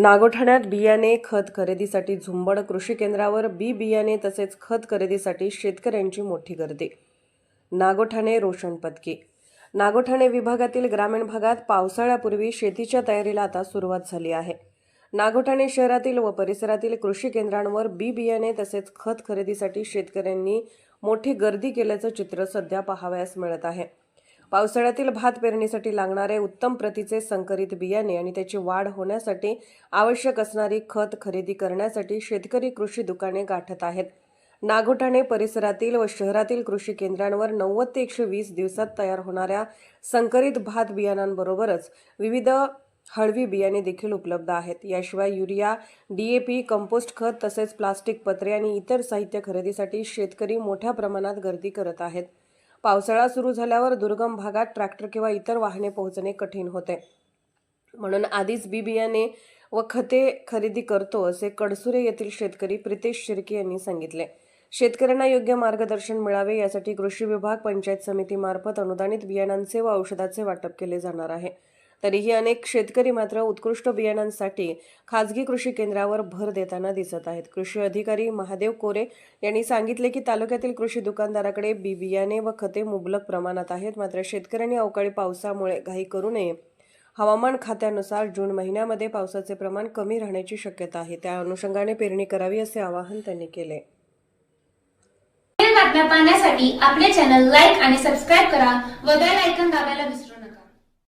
नागोठाण्यात बियाणे खत खरेदीसाठी झुंबड कृषी केंद्रावर बी बियाणे तसेच खत खरेदीसाठी शेतकऱ्यांची मोठी गर्दी. नागोठाणे रोशन पत्की नागोठाणे विभागातील ग्रामीण भागात पावसाळ्यापूर्वी शेतीच्या तयारीला आता सुरुवात झाली आहे. नागोठाणे शहरातील व परिसरातील कृषी केंद्रांवर बी बियाणे तसेच खत खरेदीसाठी शेतकऱ्यांनी मोठी गर्दी केल्याचं चित्र सध्या पाहावयास मिळत आहे. पावसाळ्यातील भात पेरणीसाठी लागणारे उत्तम प्रतीचे संकरित बियाणे आणि त्याची वाढ होण्यासाठी आवश्यक असणारी खत खरेदी करण्यासाठी शेतकरी कृषी दुकाने गाठत आहेत. नागोठाणे परिसरातील व शहरातील कृषी केंद्रांवर नव्वद ते एकशे वीस दिवसात तयार होणाऱ्या संकरित भात बियाणांबरोबरच विविध हळवी बियाणे देखील उपलब्ध आहेत. याशिवाय युरिया डीएपी कंपोस्ट खत तसेच प्लास्टिक पत्रे आणि इतर साहित्य खरेदीसाठी शेतकरी मोठ्या प्रमाणात गर्दी करत आहेत. पावसाळा सुरू झाल्यावर दुर्गम भागात ट्रॅक्टर किंवा इतर वाहने पोहोचणे कठीण होते. म्हणून आधीच बी बियाणे व खते खरेदी करतो असे कडसुरे येथील शेतकरी प्रितेश शिर्के यांनी सांगितले. शेतकऱ्यांना योग्य मार्गदर्शन मिळावे यासाठी कृषी विभाग पंचायत समितीमार्फत अनुदानित बियाणांचे व औषधाचे वाटप केले जाणार आहे. तरीही अनेक शेतकरी मात्र उत्कृष्ट बियाणांसाठी खाजगी कृषी केंद्रावर भर देताना दिसत आहेत. कृषी अधिकारी महादेव कोरे यांनी सांगितले की तालुक्यातील कृषी दुकानदाराकडे बी बियाणे व खते मुबलक प्रमाणात आहेत. मात्र शेतकऱ्यांनी अवकाळी पावसामुळे घाई करू नये. हवामान खात्यानुसार जून महिन्यामध्ये पावसाचे प्रमाण कमी राहण्याची शक्यता आहे. त्या अनुषंगाने पेरणी करावी असे आवाहन त्यांनी केले. बातम्या पाहण्यासाठी आपले चॅनल लाईक आणि सबस्क्राईब करा व बेल आयकॉन दाबायला विसरू